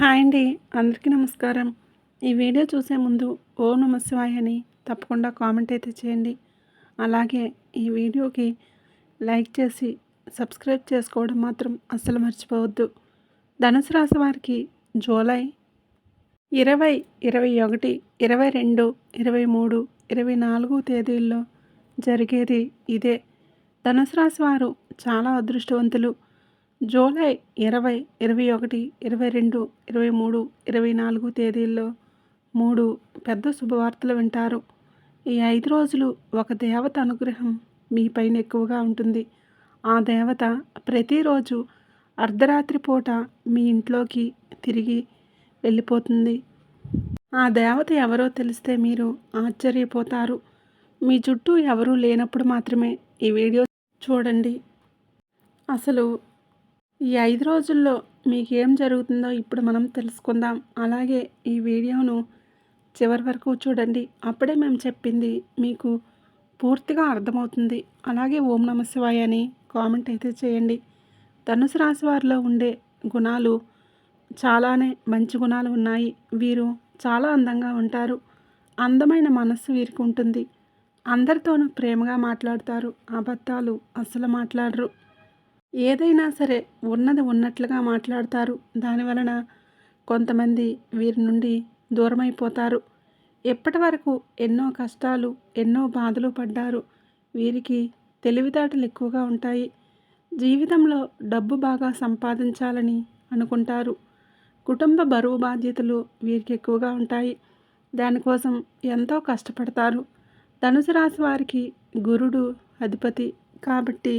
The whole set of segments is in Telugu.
హాయ్ అండి. అందరికీ నమస్కారం. ఈ వీడియో చూసే ముందు ఓ నమశివాయ్ అని తప్పకుండా కామెంట్ అయితే చేయండి. అలాగే ఈ వీడియోకి లైక్ చేసి సబ్స్క్రైబ్ చేసుకోవడం మాత్రం అస్సలు మర్చిపోవద్దు. ధనుసు రాశి వారికి జూలై ఇరవై ఇరవై ఒకటి ఇరవై రెండు ఇరవై మూడు ఇరవై నాలుగు తేదీల్లో జరిగేది ఇదే. ధనుసు రాశి వారు చాలా అదృష్టవంతులు. జూలై ఇరవై ఇరవై ఒకటి ఇరవై రెండు ఇరవై మూడు ఇరవై నాలుగు తేదీల్లో మూడు పెద్ద శుభవార్తలు వింటారు. ఈ ఐదు రోజులు ఒక దేవత అనుగ్రహం మీపైన ఎక్కువగా ఉంటుంది. ఆ దేవత ప్రతిరోజు అర్ధరాత్రి పూట మీ ఇంట్లోకి తిరిగి వెళ్ళిపోతుంది. ఆ దేవత ఎవరో తెలిస్తే మీరు ఆశ్చర్యపోతారు. మీ చుట్టూ ఎవరూ లేనప్పుడు మాత్రమే ఈ వీడియో చూడండి. అసలు ఈ ఐదు రోజుల్లో మీకు ఏం జరుగుతుందో ఇప్పుడు మనం తెలుసుకుందాం. అలాగే ఈ వీడియోను చివరి వరకు చూడండి. అప్పుడే మేము చెప్పింది మీకు పూర్తిగా అర్థమవుతుంది. అలాగే ఓం నమ శివాయ అని కామెంట్ అయితే చేయండి. ధనుసు రాశి వారిలో ఉండే గుణాలు చాలానే మంచి గుణాలు ఉన్నాయి. వీరు చాలా అందంగా ఉంటారు. అందమైన మనస్సు వీరికి ఉంటుంది. అందరితోనూ ప్రేమగా మాట్లాడతారు. అబద్ధాలు అసలు మాట్లాడరు. ఏదైనా సరే ఉన్నది ఉన్నట్లుగా మాట్లాడతారు. దానివలన కొంతమంది వీరి నుండి దూరమైపోతారు. ఎప్పటి వరకు ఎన్నో కష్టాలు ఎన్నో బాధలు పడ్డారు వీరికి తెలివితేటలు ఎక్కువగా ఉంటాయి. జీవితంలో డబ్బు బాగా సంపాదించాలని అనుకుంటారు. కుటుంబ బరువు బాధ్యతలు వీరికి ఎక్కువగా ఉంటాయి. దానికోసం ఎంతో కష్టపడతారు. ధనుసు రాశి వారికి గురుడు అధిపతి కాబట్టి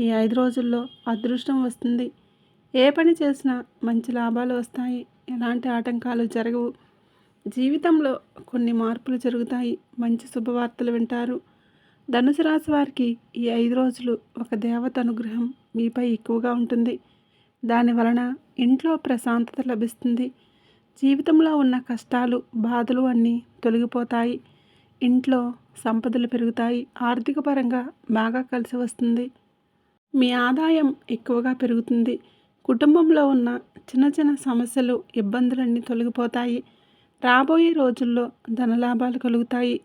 ఈ ఐదు రోజుల్లో అదృష్టం వస్తుంది. ఏ పని చేసినా మంచి లాభాలు వస్తాయి. ఎలాంటి ఆటంకాలు జరగవు. జీవితంలో కొన్ని మార్పులు జరుగుతాయి. మంచి శుభవార్తలు వింటారు. ధనుసు రాశి వారికి ఈ ఐదు రోజులు ఒక దేవత అనుగ్రహం మీపై ఎక్కువగా ఉంటుంది. దాని వలన ఇంట్లో ప్రశాంతత లభిస్తుంది. జీవితంలో ఉన్న కష్టాలు బాధలు అన్నీ తొలగిపోతాయి. ఇంట్లో సంపదలు పెరుగుతాయి. ఆర్థిక పరంగా బాగా కలిసి వస్తుంది. మీ ఆదాయం ఎక్కువగా పెరుగుతుంది. కుటుంబంలో ఉన్న చిన్న చిన్న సమస్యలు ఇబ్బందులన్నీ తొలగిపోతాయి. రాబోయే రోజుల్లో ధనలాభాలు కలుగుతాయి.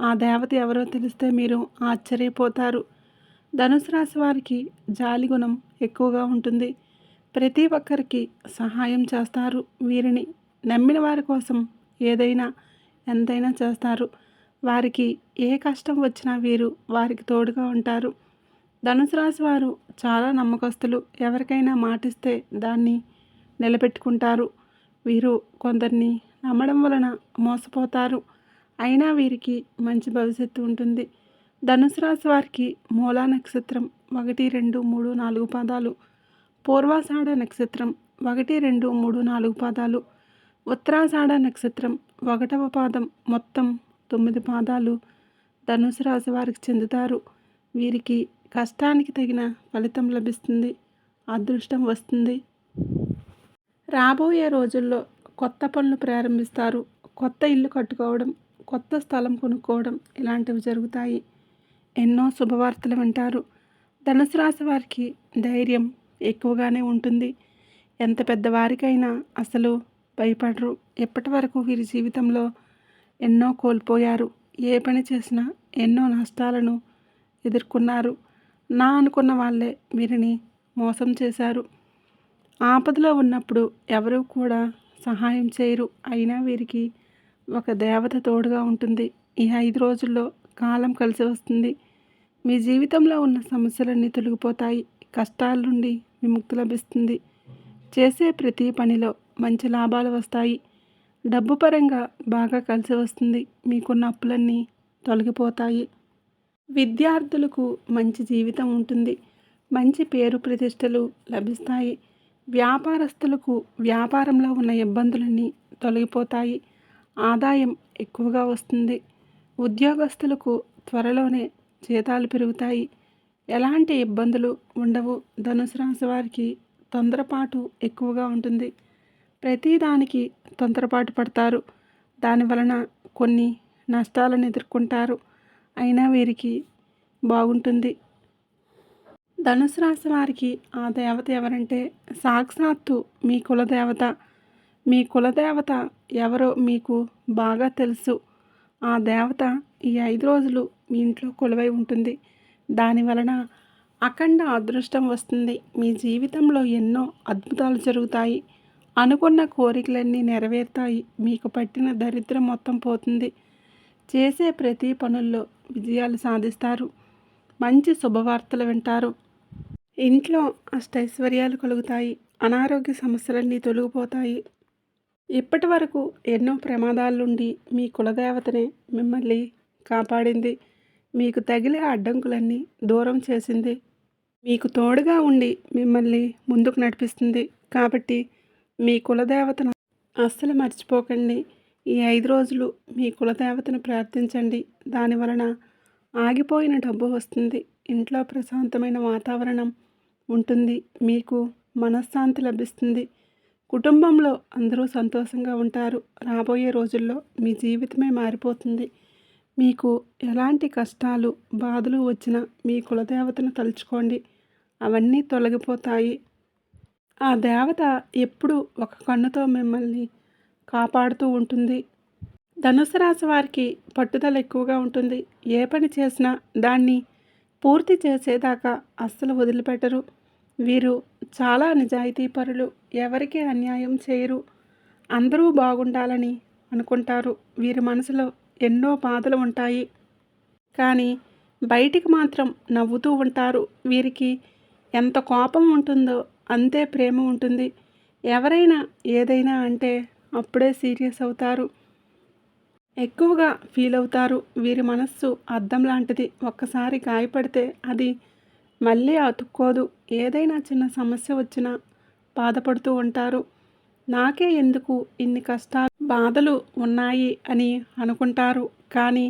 ఆ దేవత ఎవరో తెలిస్తే మీరు ఆశ్చర్యపోతారు. ధనుసు రాశి వారికి జాలి గుణం ఎక్కువగా ఉంటుంది. ప్రతి ఒక్కరికి సహాయం చేస్తారు. వీరిని నమ్మిన వారి కోసం ఏదైనా ఎంతైనా చేస్తారు. వారికి ఏ కష్టం వచ్చినా వీరు వారికి తోడుగా ఉంటారు. ధనుసు రాశి వారు చాలా నమ్మకస్తులు. ఎవరికైనా మాటిస్తే దాన్ని నిలబెట్టుకుంటారు. వీరు కొందరిని నమ్మడం వలన మోసపోతారు. అయినా వీరికి మంచి భవిష్యత్తు ఉంటుంది. ధనుసు రాశి వారికి మూలా నక్షత్రం ఒకటి రెండు మూడు నాలుగు పాదాలు. పూర్వాషాఢ నక్షత్రం ఒకటి రెండు మూడు నాలుగు పాదాలు. ఉత్తరాషాఢ నక్షత్రం ఒకటవ పాదం మొత్తం తొమ్మిది పాదాలు ధనుసు రాశి వారికి చెందుతారు. వీరికి కష్టానికి తగిన ఫలితం లభిస్తుంది అదృష్టం వస్తుంది. రాబోయే రోజుల్లో కొత్త పనులు ప్రారంభిస్తారు. కొత్త ఇల్లు కట్టుకోవడం కొత్త స్థలం కొనుక్కోవడం ఇలాంటివి జరుగుతాయి. ఎన్నో శుభవార్తలు వింటారు. ధనుసు రాశి వారికి ధైర్యం ఎక్కువగానే ఉంటుంది. ఎంత పెద్దవారికైనా అసలు భయపడరు. ఎప్పటి వరకు వీరి జీవితంలో ఎన్నో కోల్పోయారు. ఏ పని చేసినా ఎన్నో నష్టాలను ఎదుర్కొన్నారు. నా అనుకున్న వాళ్ళే వీరిని మోసం చేశారు. ఆపదలో ఉన్నప్పుడు ఎవరూ కూడా సహాయం చేయరు. అయినా వీరికి ఒక దేవత తోడుగా ఉంటుంది. ఈ ఐదు రోజుల్లో కాలం కలిసి వస్తుంది. మీ జీవితంలో ఉన్న సమస్యలన్నీ తొలగిపోతాయి. కష్టాల నుండి విముక్తి లభిస్తుంది. చేసే ప్రతి పనిలో మంచి లాభాలు వస్తాయి. డబ్బు పరంగా బాగా కలిసి వస్తుంది. మీకున్న అప్పులన్నీ తొలగిపోతాయి. విద్యార్థులకు మంచి జీవితం ఉంటుంది. మంచి పేరు ప్రతిష్టలు లభిస్తాయి. వ్యాపారస్తులకు వ్యాపారంలో ఉన్న ఇబ్బందులన్నీ తొలగిపోతాయి. ఆదాయం ఎక్కువగా వస్తుంది. ఉద్యోగస్తులకు త్వరలోనే జీతాలు పెరుగుతాయి. ఎలాంటి ఇబ్బందులు ఉండవు. ధనుసు రాశి వారికి తొందరపాటు ఎక్కువగా ఉంటుంది. ప్రతిదానికి తొందరపాటు పడతారు. దాని వలన కొన్ని నష్టాలను ఎదుర్కొంటారు. అయినా వీరికి బాగుంటుంది. ధనుసు రాశి వారికి ఆ దేవత ఎవరంటే సాక్షాత్తు మీ కులదేవత. మీ కులదేవత ఎవరో మీకు బాగా తెలుసు. ఆ దేవత ఈ ఐదు రోజులు మీ ఇంట్లో కొలువై ఉంటుంది. దాని వలన అఖండ అదృష్టం వస్తుంది. మీ జీవితంలో ఎన్నో అద్భుతాలు జరుగుతాయి. అనుకున్న కోరికలన్నీ నెరవేరుతాయి. మీకు పట్టిన దరిద్రం మొత్తం పోతుంది. చేసే ప్రతి పనుల్లో విజయాలు సాధిస్తారు. మంచి శుభవార్తలు వింటారు. ఇంట్లో అష్టైశ్వర్యాలు కలుగుతాయి. అనారోగ్య సమస్యలన్నీ తొలగిపోతాయి. ఇప్పటి వరకు ఎన్నో ప్రమాదాల నుండి మీ కులదేవతనే మిమ్మల్ని కాపాడింది. మీకు తగిలే అడ్డంకులన్నీ దూరం చేసింది. మీకు తోడుగా ఉండి మిమ్మల్ని ముందుకు నడిపిస్తుంది. కాబట్టి మీ కులదేవతను అస్సలు మర్చిపోకండి. ఈ ఐదు రోజులు మీ కులదేవతను ప్రార్థించండి. దాని వలన ఆగిపోయిన డబ్బు వస్తుంది. ఇంట్లో ప్రశాంతమైన వాతావరణం ఉంటుంది. మీకు మనశ్శాంతి లభిస్తుంది. కుటుంబంలో అందరూ సంతోషంగా ఉంటారు. రాబోయే రోజుల్లో మీ జీవితమే మారిపోతుంది. మీకు ఎలాంటి కష్టాలు బాధలు వచ్చినా మీ కులదేవతను తలుచుకోండి. అవన్నీ తొలగిపోతాయి. ఆ దేవత ఎప్పుడు ఒక కన్నుతో మిమ్మల్ని కాపాడుతూ ఉంటుంది. ధనుసు రాశి వారికి పట్టుదల ఎక్కువగా ఉంటుంది. ఏ పని చేసినా దాన్ని పూర్తి చేసేదాకా అస్సలు వదిలిపెట్టరు. వీరు చాలా నిజాయితీపరులు ఎవరికి అన్యాయం చేయరు. అందరూ బాగుండాలని అనుకుంటారు. వీరి మనసులో ఎన్నో బాధలు ఉంటాయి. కానీ బయటికి మాత్రం నవ్వుతూ ఉంటారు. వీరికి ఎంత కోపం ఉంటుందో అంతే ప్రేమ ఉంటుంది. ఎవరైనా ఏదైనా అంటే అప్పుడే సీరియస్ అవుతారు. ఎక్కువగా ఫీల్ అవుతారు. వీరి మనస్సు అద్దం లాంటిది. ఒక్కసారి గాయపడితే అది మళ్ళీ అతుక్కోదు. ఏదైనా చిన్న సమస్య వచ్చినా బాధపడుతూ ఉంటారు. నాకే ఎందుకు ఇన్ని కష్టాలు బాధలు ఉన్నాయి అని అనుకుంటారు. కానీ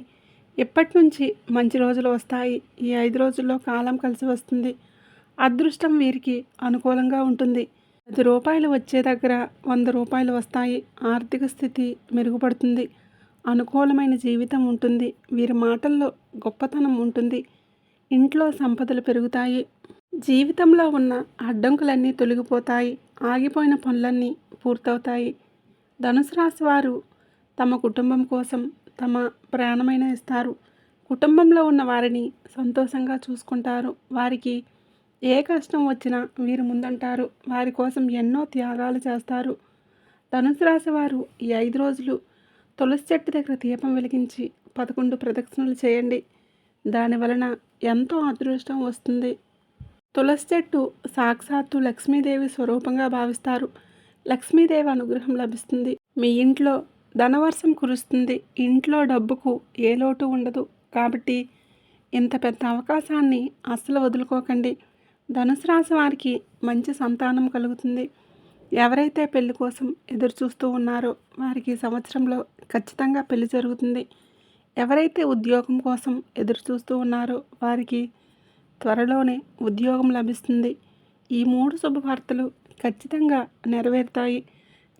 ఇప్పటి నుంచి మంచి రోజులు వస్తాయి. ఈ ఐదు రోజుల్లో కాలం కలిసి వస్తుంది. అదృష్టం వీరికి అనుకూలంగా ఉంటుంది. పది రూపాయలు వచ్చే దగ్గర వంద రూపాయలు వస్తాయి. ఆర్థిక స్థితి మెరుగుపడుతుంది. అనుకూలమైన జీవితం ఉంటుంది. వీరి మాటల్లో గొప్పతనం ఉంటుంది. ఇంట్లో సంపదలు పెరుగుతాయి. జీవితంలో ఉన్న అడ్డంకులన్నీ తొలగిపోతాయి. ఆగిపోయిన పనులన్నీ పూర్తవుతాయి. ధనుసు రాశి వారు తమ కుటుంబం కోసం తమ ప్రాణమైన ఇస్తారు. కుటుంబంలో ఉన్న వారిని సంతోషంగా చూసుకుంటారు. వారికి ఏ కష్టం వచ్చినా వీరు ముందంటారు వారి కోసం ఎన్నో త్యాగాలు చేస్తారు. ధనుసు రాశి వారు ఈ ఐదు రోజులు తులసి చెట్టు దగ్గర దీపం వెలిగించి పదకొండు ప్రదక్షిణలు చేయండి. దాని వలన ఎంతో అదృష్టం వస్తుంది. తులసి చెట్టు సాక్షాత్తు లక్ష్మీదేవి స్వరూపంగా భావిస్తారు. లక్ష్మీదేవి అనుగ్రహం లభిస్తుంది. మీ ఇంట్లో ధనవర్షం కురుస్తుంది. ఇంట్లో డబ్బుకు ఏ లోటు ఉండదు. కాబట్టి ఇంత పెద్ద అవకాశాన్ని అస్సలు వదులుకోకండి. ధనుసు రాశి వారికి మంచి సంతానం కలుగుతుంది. ఎవరైతే పెళ్ళి కోసం ఎదురు చూస్తూ ఉన్నారో వారికి సంవత్సరంలో ఖచ్చితంగా పెళ్ళి జరుగుతుంది. ఎవరైతే ఉద్యోగం కోసం ఎదురు చూస్తూ ఉన్నారో వారికి త్వరలోనే ఉద్యోగం లభిస్తుంది. ఈ మూడు శుభవార్తలు ఖచ్చితంగా నెరవేరుతాయి.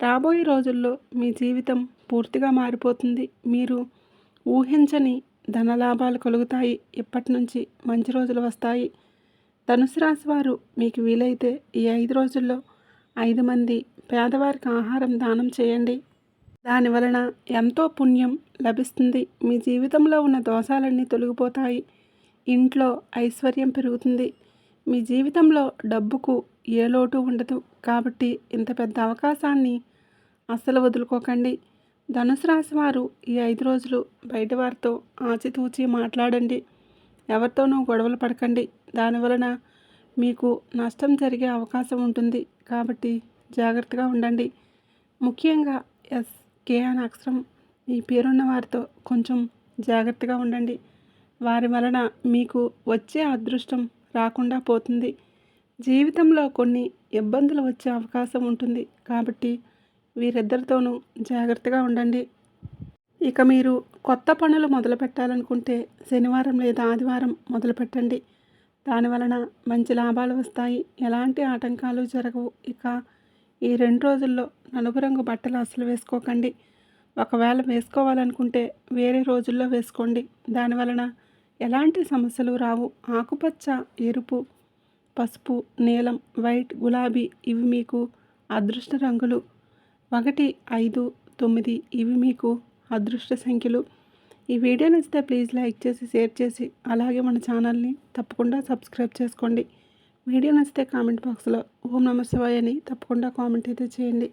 రాబోయే రోజుల్లో మీ జీవితం పూర్తిగా మారిపోతుంది. మీరు ఊహించని ధనలాభాలు కలుగుతాయి. ఇప్పటి నుంచి మంచి రోజులు వస్తాయి. ధనుసు రాశి వారు మీకు వీలైతే ఈ ఐదు రోజుల్లో ఐదు మంది పేదవారికి ఆహారం దానం చేయండి. దాని వలన ఎంతో పుణ్యం లభిస్తుంది. మీ జీవితంలో ఉన్న దోషాలన్నీ తొలగిపోతాయి. ఇంట్లో ఐశ్వర్యం పెరుగుతుంది. మీ జీవితంలో డబ్బుకు ఏ లోటు ఉండదు. కాబట్టి ఇంత పెద్ద అవకాశాన్ని అస్సలు వదులుకోకండి. ధనుసు రాశి వారు ఈ ఐదు రోజులు బయట వారితో ఆచితూచి మాట్లాడండి. ఎవరితోనూ గొడవలు పడకండి. దానివలన మీకు నష్టం జరిగే అవకాశం ఉంటుంది. కాబట్టి జాగ్రత్తగా ఉండండి. ముఖ్యంగా ఎస్. కే. అని. అక్షరం మీ పేరున్న వారితో కొంచెం జాగ్రత్తగా ఉండండి. వారి వలన మీకు వచ్చే అదృష్టం రాకుండా పోతుంది. జీవితంలో కొన్ని ఇబ్బందులు వచ్చే అవకాశం ఉంటుంది. కాబట్టి వీరిద్దరితోనూ జాగ్రత్తగా ఉండండి. ఇక మీరు కొత్త పనులు మొదలు పెట్టాలనుకుంటే శనివారం లేదా ఆదివారం మొదలు పెట్టండి దాని వలన మంచి లాభాలు వస్తాయి. ఎలాంటి ఆటంకాలు జరగవు. ఇక ఈ రెండు రోజుల్లో నలుపు రంగు బట్టలు అసలు వేసుకోకండి. ఒకవేళ వేసుకోవాలనుకుంటే వేరే రోజుల్లో వేసుకోండి. దాని వలన ఎలాంటి సమస్యలు రావు. ఆకుపచ్చ ఎరుపు పసుపు నీలం వైట్ గులాబీ ఇవి మీకు అదృష్ట రంగులు. ఒకటి ఐదు తొమ్మిది ఇవి మీకు అదృష్ట సంఖ్యలు. ఈ వీడియో నచ్చితే ప్లీజ్ లైక్ చేసి షేర్ చేసి అలాగే మన ఛానల్ని తప్పకుండా సబ్స్క్రైబ్ చేసుకోండి. వీడియో నచ్చితే కామెంట్ బాక్స్లో ఓం నమ శివాయ అని తప్పకుండా కామెంట్ అయితే చేయండి.